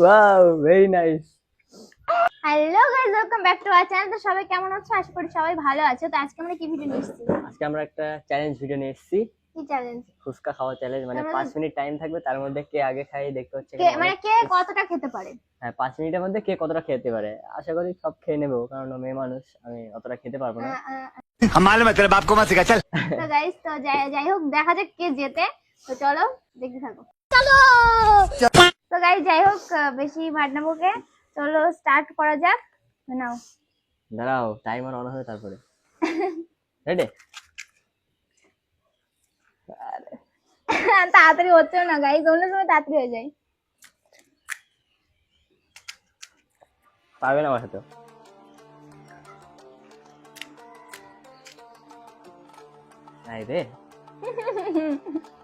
Wow very nice hello guys welcome back to our channel তো সবাই কেমন আছো? আশা করি সবাই ভালো আছো। তো আজকে আমরা কি ভিডিও নিয়ে এসেছি? আজকে আমরা একটা চ্যালেঞ্জ ভিডিও নিয়ে এসেছি। কি চ্যালেঞ্জ ফুচকা খাওয়া চ্যালেঞ্জ মানে 5 মিনিট টাইম থাকবে তার মধ্যে কে আগে খায় দেখতে হচ্ছে কে মানে, মানে কে কতটা খেতে পারে? হ্যাঁ 5 মিনিটের মধ্যে কে কতটা খেতে পারে? আশা করি সব খেয়ে নেব কারণ মেয়ে মানুষ আমি অতটা খেতে পারব না। হামালে মা তেরে বাপ কো মা সিখা চল তো গাইস তো যাই হোক দেখা যাক কে জেতে। তো চলো দেখতে থাকো। চলো! তো গাইস যাই হোক বেশি মারনামোকে চলো স্টার্ট করা যাক। নাও। দাঁড়াও টাইমার অন হয়ে তারপরে। রেডি তাড়াতাড়ি হচ্ছে না গাইজ অন্য সময় তাড়াতাড়ি হয়ে যায়। পারবে না আমার সাথে নাই রে।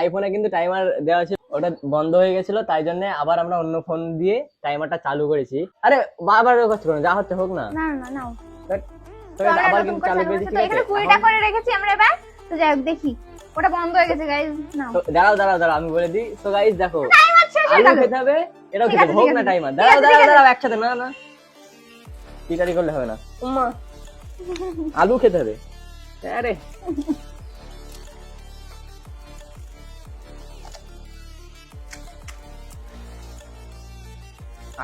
আইফোনে কিন্তু টাইমার দেওয়া ছিল ওটা বন্ধ হয়ে গেছিল তাই জন্য আবার আমরা অন্য ফোন দিয়ে টাইমারটা চালু করেছি। আরে বারবার করছ যা হচ্ছে হোক না। না না আমরা আবার কিন্তু চালু করেছি এখানে কুড়িটা করে রেখেছি আমরা এবার। তো যাই হোক দেখি। ওটা বন্ধ হয়ে গেছে গাইজ নাও। দাঁড়াও দাঁড়াও দাঁড়াও আমি বলে দিই। তো গাইস দেখো আলু খেতে হবে খেতে হোক না টাইমার দাঁড়াও দাঁড়াও দাঁড়াও একসাথে না না। করলে হবে না। আলু খেতে হবে। Pera aí.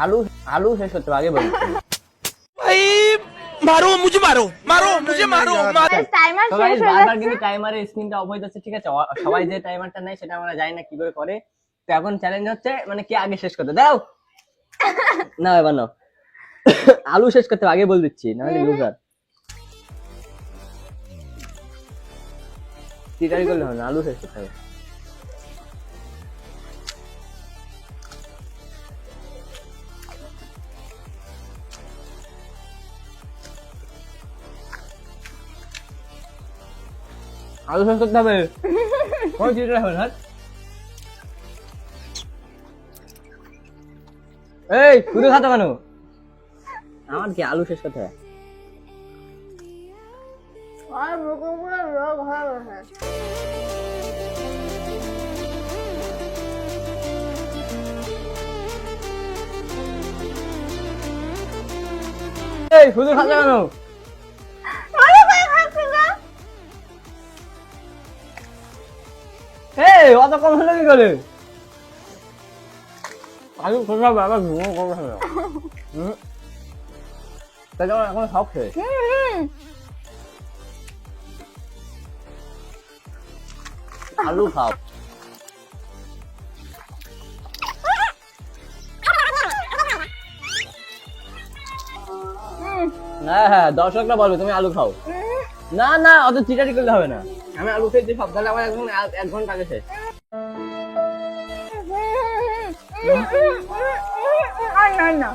আলু আলু শেষ করতে আগে বলি। ভাই মারো মুঝে মারো মারো মুঝে মারো টাইমার শেষ হয়ে যাচ্ছে। কিন্তু টাইমারে স্ক্রিনটা অফ হয়ে যাচ্ছে ঠিক আছে? সবাই যে টাইমারটা নাই সেটা আমরা জানি না কি করে করে। তো এখন চ্যালেঞ্জ হচ্ছে মানে কে আগে শেষ করতে? দাও! না এবার না আলু শেষ করতে আগে বল দিচ্ছি না লুজার চিটারি করলে হবে না আলু শেষ হবে আলু শেষ করতে হবে কোন চিটারি হবে না এই শুধু খাতো কেন আমার কি আলু শেষ করতে হবে আর মুখে পুরো রোগ হয়ে। গেছে এই কেন? ভাই খাচ্ছি এই অত কম হলো কি করে? আলু খোসা বাবা ঘুমো করবে হবে তাই জন্য এখন সব শেষ। আলু খাও হ্যাঁ হ্যাঁ দর্শকরা বলবে, তুমি আলু খাও। না না, অত চিটারি করলে হবে না। আমি আলু খেয়েছি তাহলে আমার এখন এক- ঘণ্টা আগে শেষ। না না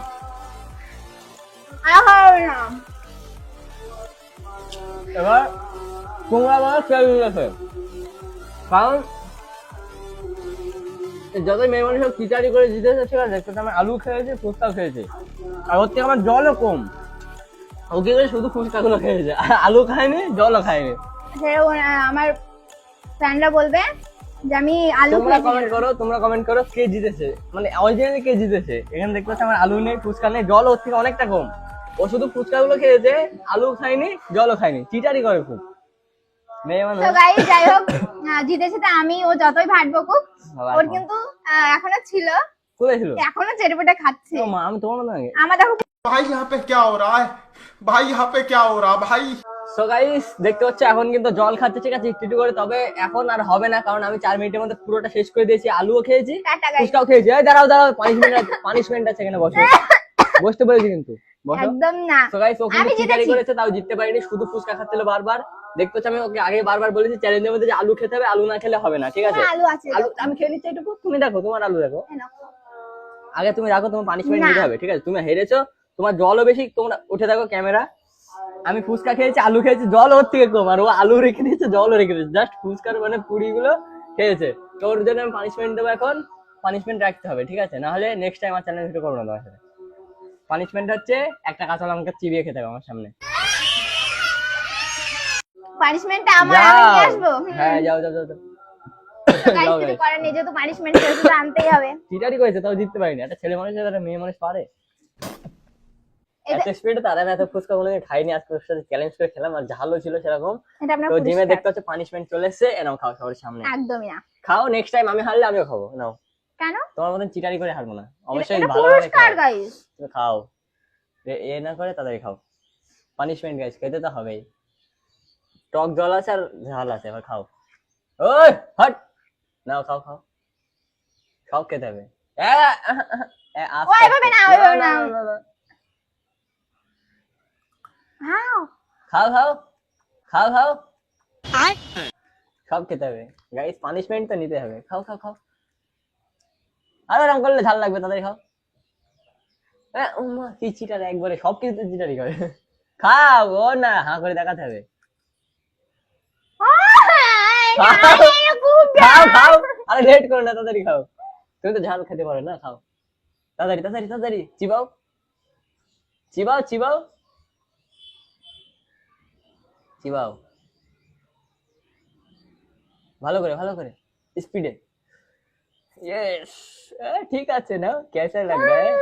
এবার তোমরা জিতেছে কারণ যতই মেয়ে মানুষ খিচাড়ি করে জিতেছে ঠিক আছে? সেটা আমি আলু খেয়েছি ফুচকাও খেয়েছি। আর ওর থেকে আমার জলও কম। ও কি করে শুধু ফুচকাগুলো খেয়েছে? আর আলু খায়নি জলও খায়নি। আমার ফ্রেন্ডরা বলবে যে আমি আলু তোমরা কমেন্ট করো তোমরা কমেন্ট করো কে জিতেছে। মানে অরিজিনালি কে জিতেছে। এখানে দেখতে পাচ্ছি আমার আলু নেই ফুচকা নেই জল ওর থেকে অনেকটা কম। ও শুধু ফুচকাগুলো খেয়েছে আলু খায়নি জলও খায়নি। চিটারি করে খুব। তো গাই যাই হোক আহ, জিতেছে তো আমি ও যতই ভাট বকুক বাবা, ওর এখন। কিন্তু আহ, এখনো ছিল কোথায় ছিল এখনো চেটেপেটে খাচ্ছে ও মা আমি তোমার মতো নাকি আমার দেখো भाई यहाँ पे क्या हो रहा है भाई यहाँ पे क्या हो रहा भाई সো গাইস দেখতে হচ্ছে এখন কিন্তু জল খাচ্ছে ঠিক আছে একটু একটু করে তবে এখন আর হবে না কারণ আমি চার মিনিটের মধ্যে পুরোটা শেষ করে দিয়েছি আলুও খেয়েছি টাটা গাইস ফুচকাও খেয়েছি এই দাঁড়াও দাঁড়াও পানিশমেন্ট পানিশমেন্ট আছে এখানে বসে বসতে বলেছি কিন্তু বসো একদম না তো গাইস ও কিন্তু আমি চিটারি জিতেছি। করেছে তাও জিততে পারিনি শুধু ফুচকা খাচ্ছিল বারবার দেখতে হচ্ছে আমি ওকে আগে বারবার বলেছি চ্যালেঞ্জের মধ্যে যে আলু খেতে হবে আলু না খেলে হবে না ঠিক আছে? আলু আছে আলু আমি খেয়ে নিচ্ছি একটু তুমি দেখো তোমার আলু দেখো। আগে তুমি রাখো তোমার পানিশমেন্ট নিতে হবে ঠিক আছে? তুমি হেরেছো তোমার জলও বেশি তোমরা উঠে দেখো ক্যামেরা। আমি ফুচকা খেয়েছি আলু খেয়েছি জল ওর থেকে কম আর ও আলু রেখে দিয়েছে জলও রেখে দিয়েছে। জাস্ট ফুচকার মানে পুরিগুলো খেয়েছে। তো ওর জন্য আমি পানিশমেন্ট দেবো এখন। পানিশমেন্ট রাখতে হবে ঠিক আছে? না হলে নেক্সট টাইম আর চ্যালেঞ্জ ভিডিও করব না তোমার সাথে। পানিশমেন্ট হচ্ছে একটা কাঁচা লঙ্কা চিবিয়ে খেতে হবে আমার সামনে। পানিশমেন্টটা আমার আমি নিয়ে আসব হ্যাঁ যাও যাও যাও। গাইস কিছু। করার নেই যেহেতু পানিশমেন্ট সেহেতু তো আনতেই হবে। চিটারি করেছে তাও জিততে পারিনি। একটা ছেলে মানুষ একটা মেয়ে মানুষ পারে। এত স্পিডে তারা এত ফুচকা কোনোদিন খাইনি। আজকে ওর সাথে চ্যালেঞ্জ করে খেলাম আর ঝালও ছিল সেরকম। তো জিমে দেখতে হচ্ছে পানিশমেন্ট চলে এসছে এনাও খাও সবার সামনে। একদমই না। খাও নেক্সট টাইম আমি হারলে আমিও খাব। নাও। কেন? তোমার মতন চিটারি করে হারবো না। অবশ্যই ভালো পুরস্কার গাইস তুমি খাও। এ- এ না করে তাড়াতাড়ি খাও। পানিশমেন্ট গাইস খেতে তো হবেই। টক জল আছে আর ঝাল আছে এবার খাও। ওই হট! নাও খাও খাও। সব খেতে হবে। খাও খাও। খাও খাও। সব খেতে হবে। গাইস পানিশমেন্ট তো নিতে হবে। খাও খাও খাও। আর এরকম করলে ঝাল লাগবে তাদের খাও। উম্মা, কি চিটার একবারে সব কিছু চিটারি করে। খাও ও না হাঁ করে দেখাতে হবে। খাও খাও আরে লেট করো না তাড়াতাড়ি খাও তুমি তো ঝাল খেতে পারো না খাও তাড়াতাড়ি তাড়াতাড়ি তাড়াতাড়ি চিবাও চিবাও চিবাও চিবাও ভালো করে ভালো করে স্পিডে ইয়েস ঠিক আছে না कैसा लग रहा है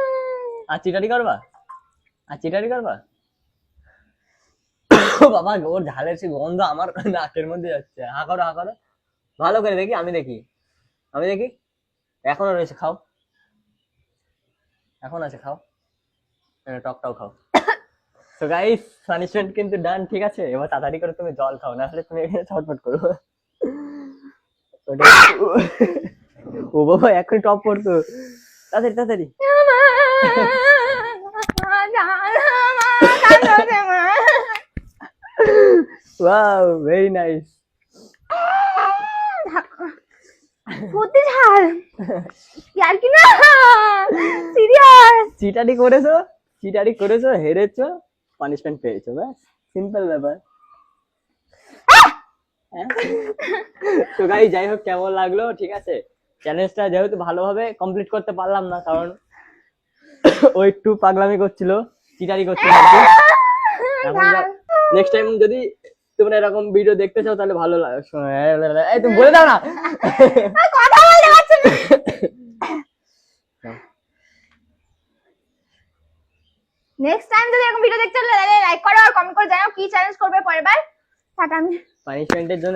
আর চিটারি করবা আর চিটারি করবা বাবা, ওর ঝালের গন্ধ আমার নাকের মধ্যে যাচ্ছে। হা করো হা করো। ভালো করে দেখি, আমি দেখি। আমি দেখি। এখনও রয়েছে, খাও। এখন আছে, খাও। টকটাও খাও। তো গাইস পানিশমেন্ট কিন্তু ডান ঠিক আছে? এবার তাড়াতাড়ি করে তুমি জল খাও না হলে তুমি এখানে ছটফট করো। ও বাবা এখন টপ করতো। তাড়াতাড়ি তাড়াতাড়ি। ওয়াও ভেরি নাইস সত্যি ঝাল ইয়ার কি না সিরিয়াস। চিটারি করেছ? চিটারি করেছ হেরেছো পানিশমেন্ট পেয়েছ ব্যাস। সিম্পল ব্যাপার। হ্যাঁ? তো গাই যাই হোক কেমন লাগল? ঠিক আছে। চ্যালেঞ্জটা যেহেতু ভালোভাবে কমপ্লিট করতে পারলাম না কারণ ও একটু পাগলামি করছিল চিটারি করছিল আর নেক্সট টাইম যদি তোমরা এরকম ভিডিও দেখতে চাও তাহলে ভালো লাগে। এই তুমি বলে দাও না। কথা বলতে পারছি না। নেক্সট টাইম যদি এরকম ভিডিও দেখতে চাও তাহলে লাইক করো আর কমেন্ট করে জানাও কি চ্যালেঞ্জ করবে পরের বার টাটা। আমি পানিশমেন্টের জন্য